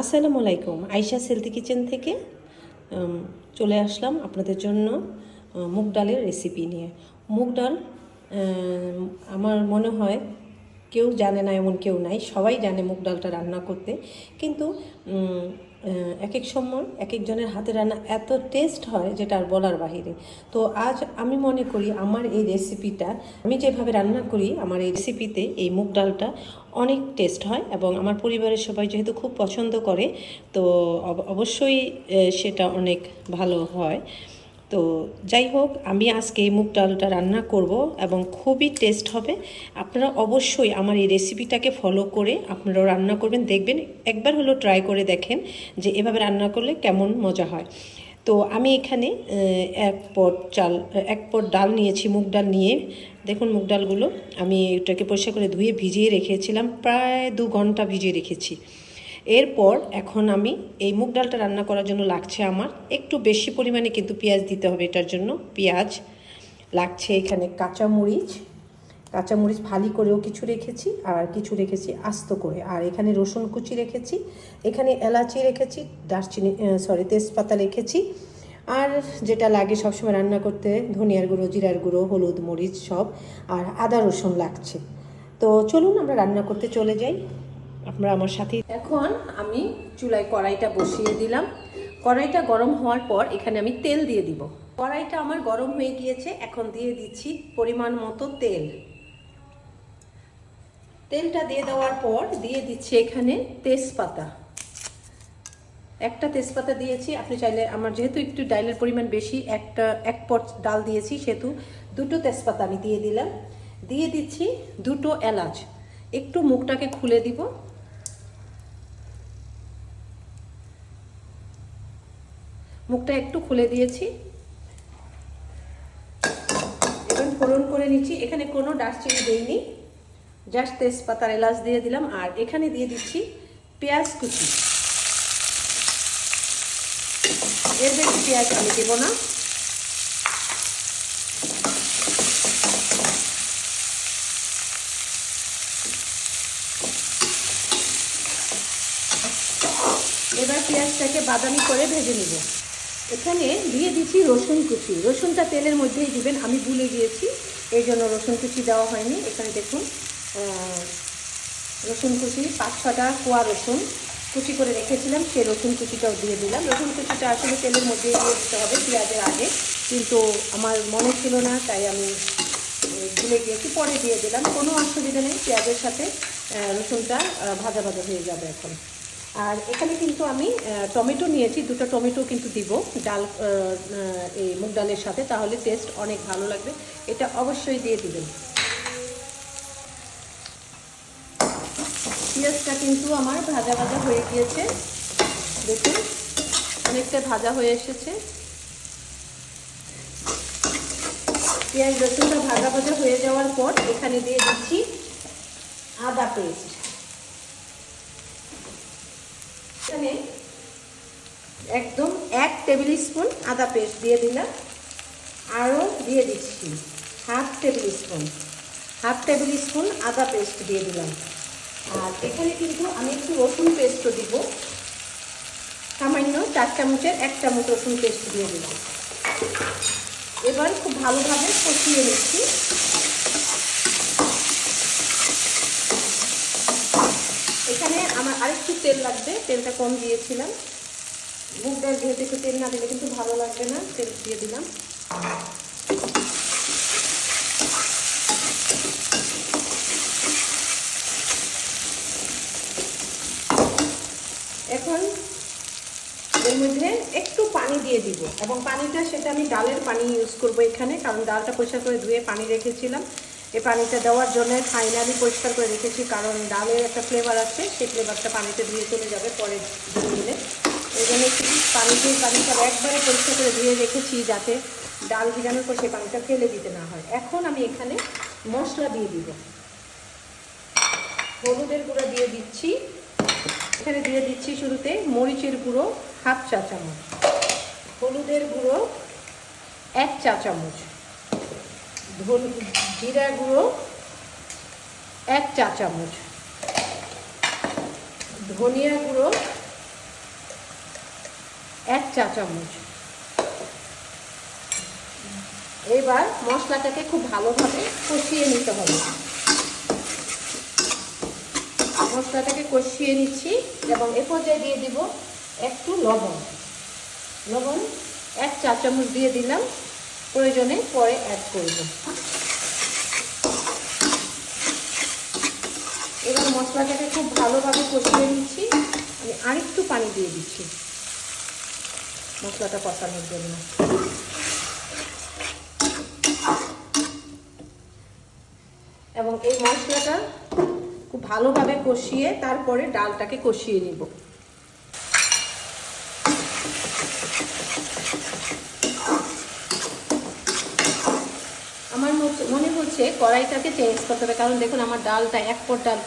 আসসালামু আলাইকুম, আয়শা সেলতি কিচেন থেকে চলে আসলাম আপনাদের জন্য মুগ ডালের রেসিপি নিয়ে। মুগ ডাল আমার মনে হয় কেউ জানে না, এমন কেউ নাই, সবাই জানে মুগ ডালটা রান্না করতে, কিন্তু এক এক সময় এক একজনের হাতে রান্না এত টেস্ট হয় যেটা আর বলার বাহিরে। তো আজ আমি মনে করি আমার এই রেসিপিটা আমি যেভাবে রান্না করি, আমার এই রেসিপিতে এই মুগ ডালটা অনেক টেস্ট হয় এবং আমার পরিবারের সবাই যেহেতু খুব পছন্দ করে, তো অবশ্যই সেটা অনেক ভালো হয়। তো যাই হোক, আমি আজকে মুগ ডালটা রান্না করব এবং খুবই টেস্ট হবে। আপনারা অবশ্যই আমার এই রেসিপিটাকে ফলো করে আপনারাও রান্না করবেন, দেখবেন, একবার হলো ট্রাই করে দেখেন যে এভাবে রান্না করলে কেমন মজা হয়। তো আমি এখানে এক পট চাল, এক পট ডাল নিয়েছি, মুগ ডাল নিয়ে। দেখুন মুগ ডালগুলো, আমি এটাকে পরিষ্কার করে ধুয়ে ভিজিয়ে রেখেছিলাম, প্রায় দু ঘণ্টা ভিজিয়ে রেখেছি। এরপর এখন আমি এই মুগ ডালটা রান্না করার জন্য লাগছে আমার। একটু বেশি পরিমাণে কিন্তু পেঁয়াজ দিতে হবে এটার জন্য। পেঁয়াজ, লাগছে এখানে কাঁচামরিচ কাঁচামরিচ ফালি করেও কিছু রেখেছি আর কিছু রেখেছি আস্ত করে। আর এখানে রসুন কুচি রেখেছি, এখানে এলাচি রেখেছি, দারচিনি সরি তেজপাতা রেখেছি। আর যেটা লাগে সবসময় রান্না করতে, ধনিয়ার গুঁড়ো, জিরার গুঁড়ো, হলুদ মরিচ সব। আর আদা রসুন লাগছে। তো চলুন আমরা রান্না করতে চলে যাই। আপনারা আমার সাথে এখন আমি চুলায় কড়াইটা বসিয়ে দিলাম। কড়াইটা গরম হওয়ার পর এখানে আমি তেল দিয়ে দিব। কড়াইটা আমার গরম হয়ে গিয়েছে, এখন দিয়ে দিচ্ছি পরিমাণ মতো তেল। তেলটা দিয়ে দেওয়ার পর দিয়ে দিচ্ছি এখানে তেজপাতা। একটা তেজপাতা দিয়েছি, আপনি চাইলে আমার যেহেতু একটু ডালের পরিমাণ বেশি, একটা, এক পট ডাল দিয়েছি সেহেতু দুটো তেজপাতা আমি দিয়ে দিলাম। দিয়ে দিচ্ছি দুটো এলাচ। একটু মুখটাকে খুলে দিব। মুখটা একটু খুলে দিয়েছি। এবার ফোড়ন করে নিচ্ছি। এখানে কোনো দারচিনি দেইনি। জাস্ট তেজপাতার এলাচ দিয়ে দিলাম। আর এখানে দিয়ে দিচ্ছি পেঁয়াজ কুচি। এর বেশি পেঁয়াজ আমি দেবো না। এবার পেঁয়াজটাকে বাদামি করে ভেজে নিব। এখানে দিয়ে দিচ্ছি রসুন কুচি। রসুনটা তেলের মধ্যেই দিবেন, আমি ভুলে গিয়েছি, এই জন্য রসুন কুচি দেওয়া হয়নি। এখানে দেখুন রসুন কুচি, পাঁচ ছটা কোয়া রসুন কুচি করে রেখেছিলাম, সেই রসুন কুচিটাও দিয়ে দিলাম। রসুন কুচিটা আসলে তেলের মধ্যে দিয়ে দিতে হবে পেঁয়াজের আগে, কিন্তু আমার মনে ছিল না, তাই আমি ভুলে গিয়েছি। পরে দিয়ে দিলাম, কোনো অসুবিধা নেই, পেঁয়াজের সাথে রসুনটা ভাজা ভাজা হয়ে যাবে এখন। আর এখানে কিন্তু আমি টমেটো নিয়েছি, দুটো টমেটো কিন্তু দিব, ডাল এই মুগ ডালের সাথে, তাহলে টেস্ট অনেক ভালো লাগবে। এটা অবশ্যই দিয়ে দিবেন। পেঁয়াজটা কিন্তু আমার ভাজা ভাজা হয়ে গিয়েছে। দেখুন, অনেকটা ভাজা হয়ে এসেছে। পেঁয়াজ রসুনটা ভাজা ভাজা হয়ে যাওয়ার পর এখানে দিয়ে দিচ্ছি আদা পেস্ট। এখানে একদম এক টেবিল স্পুন আদা পেস্ট দিয়ে দিলাম। আরও দিয়ে দিচ্ছি half tablespoon half tablespoon আদা পেস্ট দিয়ে দিলাম। আর এখানে কিন্তু আমি একটু রসুন পেস্টও দিব। সামান্য চার চামচের এক চামচ রসুন পেস্ট দিয়ে দিলাম। এবার খুব ভালোভাবে কষিয়ে নিচ্ছি এখানে আমার আরেকটু তেল লাগবে, তেলটা কম দিয়েছিলাম। মুগ ডাল যেহেতু একটু তেল না দিলে কিন্তু ভালো লাগবে না, তেল দিয়ে দিলাম। এখন এর মধ্যে একটু পানি দিয়ে দিব, এবং পানিটা সেটা আমি ডালের পানি ইউজ করব এখানে, কারণ ডালটা পরিষ্কার করে ধুয়ে পানি রেখেছিলাম। এই পানিটা দেওয়ার জন্য ফাইনালি পরিষ্কার করে রেখেছি, কারণ ডালের একটা ফ্লেভার আছে, সেই ফ্লেভারটা পানিতে ধুয়ে চলে যাবে পরে দিলে এই জন্য পানি দিয়ে পানিটা একবারে পরিষ্কার করে ধুয়ে রেখেছি যাতে ডাল ভিজানোর পর সেই পানিটা ফেলে দিতে না হয়। এখন আমি এখানে মশলা দিয়ে দিব। হলুদের গুঁড়ো দিয়ে দিচ্ছি। এখানে দিয়ে দিচ্ছি শুরুতে মরিচের গুঁড়ো, হাফ চা চামচ। হলুদের গুঁড়ো, এক চা চামচ। জিরা গুঁড়ো, এক চা চামচ। ধনিয়া গুঁড়ো, এক চা চামচ। এবার মশলাটাকে খুব ভালোভাবে কষিয়ে নিতে হবে। মশলাটাকে কষিয়ে নিচ্ছি এবং এ পর্যায়ে দিয়ে দিব একটু লবণ। লবণ এক চা চামচ দিয়ে দিলাম। প্রয়োজনে পরে অ্যাড করব। এবার মশলাটাকে খুব ভালোভাবে কষিয়ে নিচ্ছি। আমি আরেকটু পানি দিয়ে দিচ্ছি মশলাটা কষানোর জন্য। এবং এই মশলাটা খুব ভালোভাবে কষিয়ে তারপরে ডালটাকে কষিয়ে নিব আমার মত- মনে হচ্ছে কড়াইটাকে চেঞ্জ করতে হবে। কারণ দেখুন, আমার ডালটা এক পর ডাল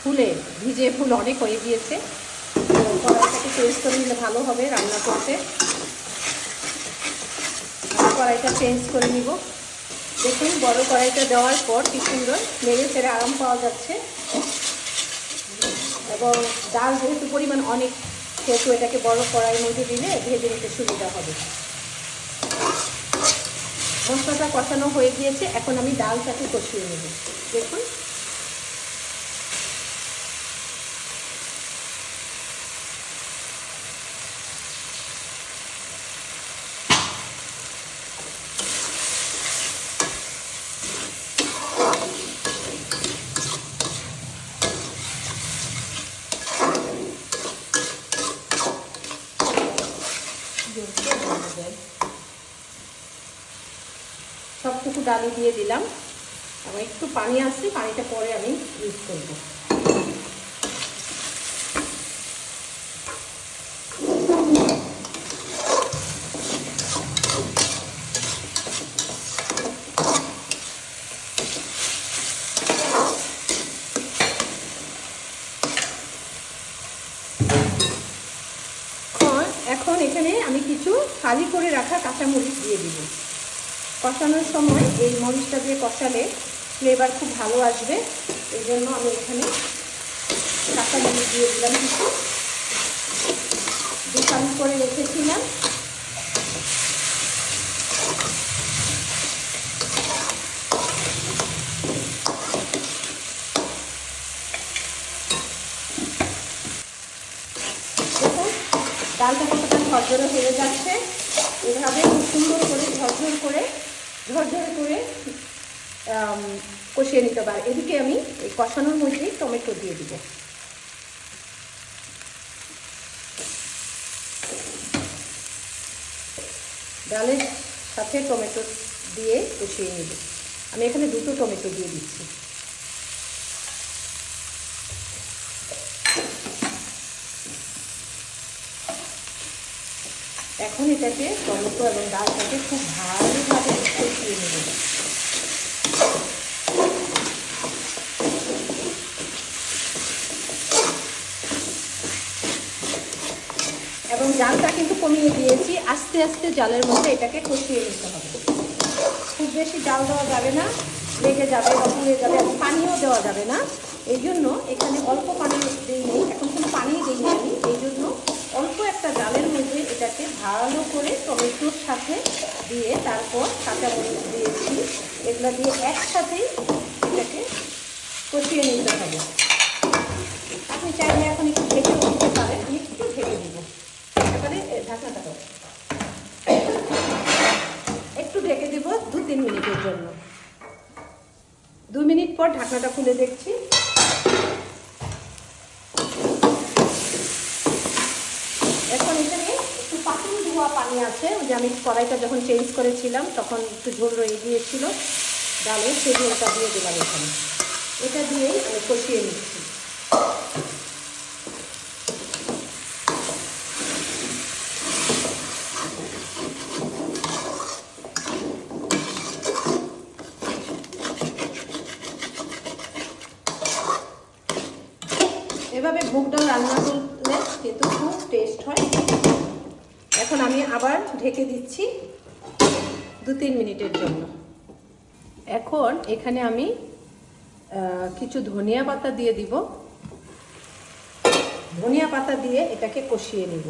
ফুলে, ভিজে ফুল অনেক হয়ে গিয়েছে। তো কড়াইটাকে চেঞ্জ করে নিলে ভালো হবে রান্না করতে। কড়াইটা চেঞ্জ করে নিব। দেখুন, বড় কড়াইটা দেওয়ার পর কি সুন্দর নেড়ে ফেরে আরাম পাওয়া যাচ্ছে। এবং ডাল যেহেতু পরিমাণ অনেক, সেহেতু এটাকে বড় কড়াইয়ের মধ্যে দিলে ভেজে নিতে সুবিধা হবে। মশলাটা কষানো হয়ে গিয়েছে এখন আমি ডালটাকে কষিয়ে নেব। দেখুন। সবটুকু ডালি দিয়ে দিলাম। এবং একটু পানি আসছে পানিটা পরে আমি ইউজ করব এখন- এখন এখানে আমি কিছু খালি করে রাখা কাঁচামরিচ দিয়ে দিব কষানোর সময় এই মরিচটা দিয়ে কষালে ফ্লেভার খুব ভালো আসবে। এই জন্য আমি এখানে কাঁচা মরিচ দিয়ে দিলাম কিছু। দু করে রেখেছিলাম। ডালটা কতটা ঝরঝরে হয়ে যাচ্ছে। এভাবে খুব সুন্দর করে ঝরঝর করে ঝরঝর করে কষিয়ে নিতে পারে। এদিকে আমি এই কষানোর মধ্যেই টমেটো দিয়ে দিব। ডালের সাথে টমেটো দিয়ে কষিয়ে নিব। আমি এখানে দুটো টমেটো দিয়ে দিচ্ছি। এখন এটাকে টমেটো এবং ডালটাকে খুব ভালোভাবে এবং জালটা কিন্তু কমিয়ে দিয়েছি। আস্তে আস্তে জালের মধ্যে এটাকে কষিয়ে নিতে হবে। খুব বেশি জাল দেওয়া যাবে না, লেগে যাবে বা পুড়ে যাবে এবং পানিও দেওয়া যাবে না। এই জন্য এখানে অল্প পানি দিই নেই এখন কোনো পানি দিই আমি এই জন্য অল্প একটা জালের মধ্যে এটাকে ভালো করে টমেটোর সাথে দিয়ে তারপর কাঁচামরিচ দিয়েছি এগুলো দিয়ে একসাথেই এটাকে কষিয়ে নিতে হবে। আপনি চাইলে এখন একটু ঢেকে দিতে পারেন। আমি একটু ঢেকে দিব এবারে ঢাকনাটা একটু ঢেকে দিব দু তিন মিনিটের জন্য। দু মিনিট পর ঢাকনাটা খুলে দেখছি এখন এখানে একটু পাতুল ধোয়া পানি আছে, ওই যে আমি কড়াইটা যখন চেঞ্জ করেছিলাম, তখন একটু ঝোল রয়ে গিয়েছিল। ডালে সেই ঝোলটা দিয়ে দিলাম এখানে। এটা দিয়েই আমি কষিয়ে নিচ্ছি এভাবে মুগ ডাল রান্না করলে কিন্তু খুব টেস্ট হয় এখন আমি আবার ঢেকে দিচ্ছি দু তিন মিনিটের জন্য। এখন এখানে আমি কিছু ধনিয়া পাতা দিয়ে দিব। ধনিয়া পাতা দিয়ে এটাকে কষিয়ে নিব।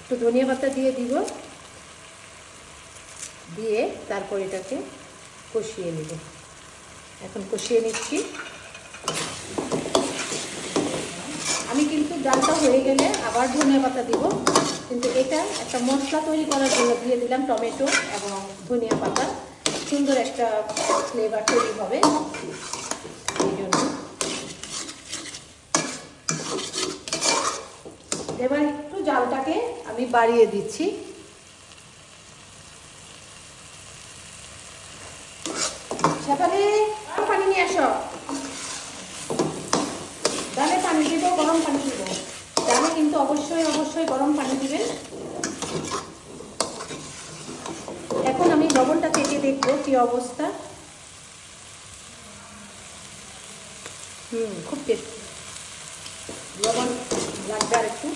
একটু ধনিয়া পাতা দিয়ে দিব। দিয়ে তারপর এটাকে কষিয়ে নেব। এখন কষিয়ে নিচ্ছি। আমি কিন্তু ডালটা হয়ে গেলে আবার ধনিয়া পাতা দিব। কিন্তু এটা একটা মশলা তৈরি করার জন্য দিয়ে দিলাম টমেটো এবং ধনিয়া পাতা। সুন্দর একটা ফ্লেভার তৈরি হবে। এই জন্য। এবার একটু জালটাকে আমি বাড়িয়ে দিচ্ছি সেখানে পানি নিয়ে আসো ডালে পানি দিব গরম পানি দিব ডালে কিন্তু অবশ্যই অবশ্যই গরম পানি দিবেন। এখন আমি লবণটা কেটে দেখব কি অবস্থা। হুম, খুব টেস্ট। লবণ লাগবে আর একটু।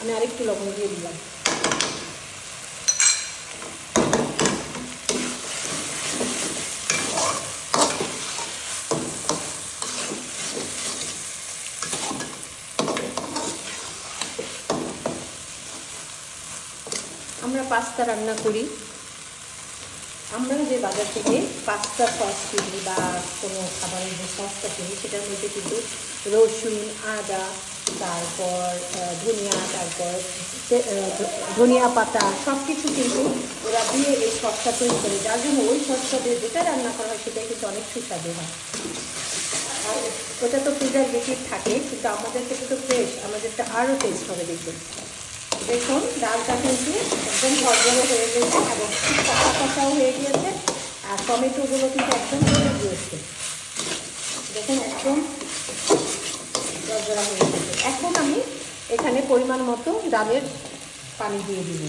আমি আরেকটু লবণ দিয়ে দিলাম। আমরা পাস্তা রান্না করি। আমরা যে বাজার থেকে পাস্তা সস কিনি বা কোনো খাবারের যে সসটা কিনি, সেটার মধ্যে কিন্তু রসুন, আদা, তারপর ধনিয়া তারপর ধনিয়া পাতা সব কিছু কিন্তু ওরা দিয়ে এই সসটা তৈরি করে। যার জন্য ওই সসটা দিয়ে যেটা রান্না করা হয়, সেটাই কিন্তু অনেক সুস্বাদু হয়। ওটা তো প্রিজারভেটিভ থাকে, কিন্তু আমাদের থেকে তো ফ্রেশ আমাদেরটা আরও টেস্ট হবে দেখবেন। দেখুন, ডালটা কিন্তু একদম ঝরঝরে হয়ে গেছে এবং কষা কষাও হয়ে গিয়েছে আর টমেটোগুলো কিন্তু একদম গলে গিয়েছে। দেখুন, একদম ঝরঝরা হয়ে গেছে। এখন আমি এখানে পরিমাণ মতো ডালের পানি দিয়ে দিব।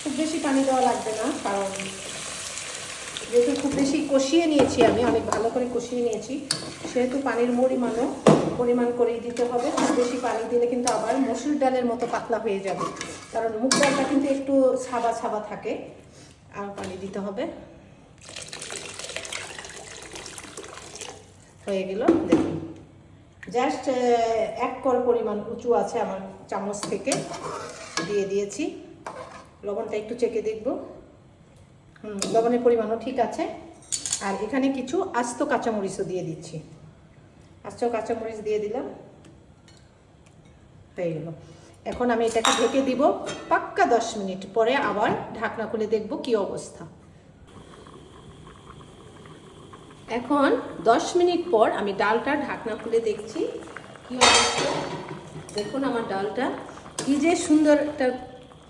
খুব বেশি পানি দেওয়া লাগবে না, কারণ যেহেতু খুব বেশি কষিয়ে নিয়েছি আমি, অনেক ভালো করে কষিয়ে নিয়েছি, সেহেতু পানির পরিমাণও পরিমাণ করেই দিতে হবে। বেশি পানি দিলে কিন্তু আবার মসুর ডালের মতো পাতলা হয়ে যাবে। কারণ মুগ ডালটা কিন্তু একটু ছাবা ছাবা থাকে। আর পানি দিতে হবে। হয়ে গেল। দেখুন। জাস্ট এক কর পরিমাণ উঁচু আছে আমার চামচ থেকে। দিয়ে দিয়েছি। লবণটা একটু চেকে দেখব। হুম, লবণের পরিমাণও ঠিক আছে। আর এখানে কিছু আস্ত কাঁচামরিচও দিয়ে দিচ্ছি। আস্ত কাঁচামরিচ দিয়ে দিলাম। হয়ে গেল। এখন আমি এটাকে ঢেকে দিব পাক্কা দশ মিনিট। পরে আবার ঢাকনা খুলে দেখব কি অবস্থা। এখন দশ মিনিট পর আমি ডালটা ঢাকনা খুলে দেখছি কি অবস্থা। দেখুন আমার ডালটা কি যে সুন্দর একটা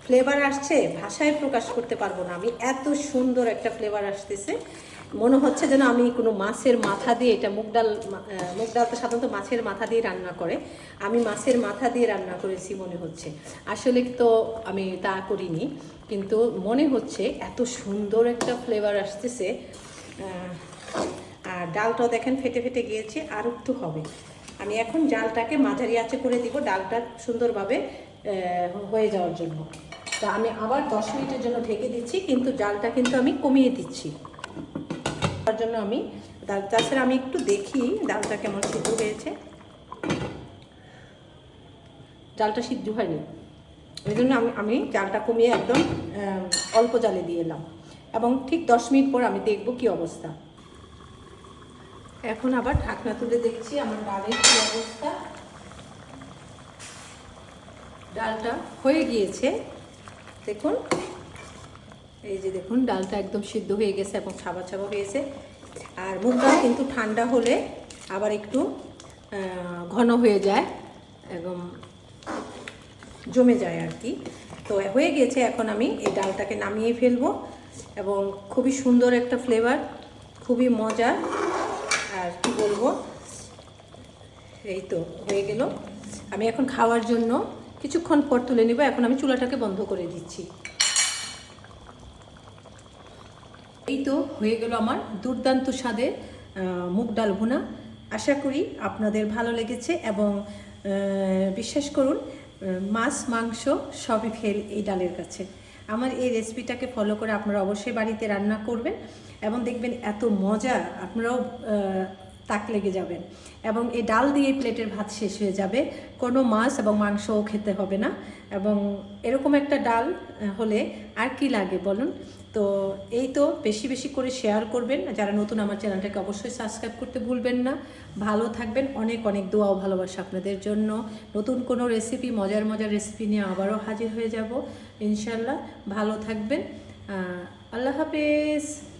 ফ্লেভার আসছে, ভাষায় প্রকাশ করতে পারব না আমি। এত সুন্দর একটা ফ্লেভার আসতেছে। মনে হচ্ছে যেন আমি কোনো মাছের মাথা দিয়ে এটা মুগ ডাল মুগ ডাল তো সাধারণত মাছের মাথা দিয়ে রান্না করে। আমি মাছের মাথা দিয়ে রান্না করেছি মনে হচ্ছে। আসলে তো আমি তা করিনি, কিন্তু মনে হচ্ছে এত সুন্দর একটা ফ্লেভার আসতেছে। আর ডালটাও দেখেন ফেটে ফেটে গিয়েছে, আর একটু হবে। আমি এখন জালটাকে মাঝারি আঁচে করে দিব ডালটা সুন্দরভাবে হয়ে যাওয়ার জন্য। তা আমি আবার দশ মিনিটের জন্য ঢেকে দিচ্ছি, কিন্তু জালটা কিন্তু আমি কমিয়ে দিচ্ছি। তার জন্য আমি ডাল তাছাড়া আমি একটু দেখি ডালটা কেমন সিদ্ধ হয়েছে। ডালটা সিদ্ধ হয়নি। ওই জন্য আমি আমি জালটা কমিয়ে একদম অল্প জালে দিয়ে এলাম। এবং ঠিক দশ মিনিট পর আমি দেখব কি অবস্থা। এখন আবার ঢাকনা তুলে দেখছি আমার ডালের কি অবস্থা। ডালটা হয়ে গিয়েছে। দেখুন। এই যে দেখুন, ডালটা একদম সিদ্ধ হয়ে গেছে এবং ছাবা ছাবা হয়েছে। আর ডাল কিন্তু ঠান্ডা হলে আবার একটু ঘন হয়ে যায় এবং জমে যায় আর কি। তো হয়ে গেছে, এখন আমি এই ডালটাকে নামিয়ে ফেলব এবং খুবই সুন্দর একটা ফ্লেভার খুবই মজার। আর কি বলব, এই তো হয়ে গেল। আমি এখন খাওয়ার জন্য কিছুক্ষণ পর তুলে নিব, এখন আমি চুলাটাকে বন্ধ করে দিচ্ছি। এই তো হয়ে গেল আমার দুর্দান্ত স্বাদের মুগ ডাল ভুনা। আশা করি আপনাদের ভালো লেগেছে এবং বিশ্বাস করুন মাছ, মাংস সবই ফেল এই ডালের কাছে। আমার এই রেসিপিটাকে ফলো করে আপনারা অবশ্যই বাড়িতে রান্না করবেন এবং দেখবেন এত মজা, আপনারাও তাক লেগে যাবেন। এবং এই ডাল দিয়ে প্লেটের ভাত শেষ হয়ে যাবে। কোনো মাছ এবং মাংসও খেতে হবে না। এবং এরকম একটা ডাল হলে আর কি লাগে বলুন? তো এই তো বেশি বেশি করে শেয়ার করবেন। যারা নতুন আমার চ্যানেলটাকে অবশ্যই সাবস্ক্রাইব করতে ভুলবেন না। ভালো থাকবেন। অনেক অনেক দোয়া ও ভালোবাসা আপনাদের জন্য। নতুন কোনো রেসিপি মজার মজার রেসিপি নিয়ে আবারও হাজির হয়ে যাব ইনশাল্লাহ ভালো থাকবেন। আল্লাহ হাফেজ।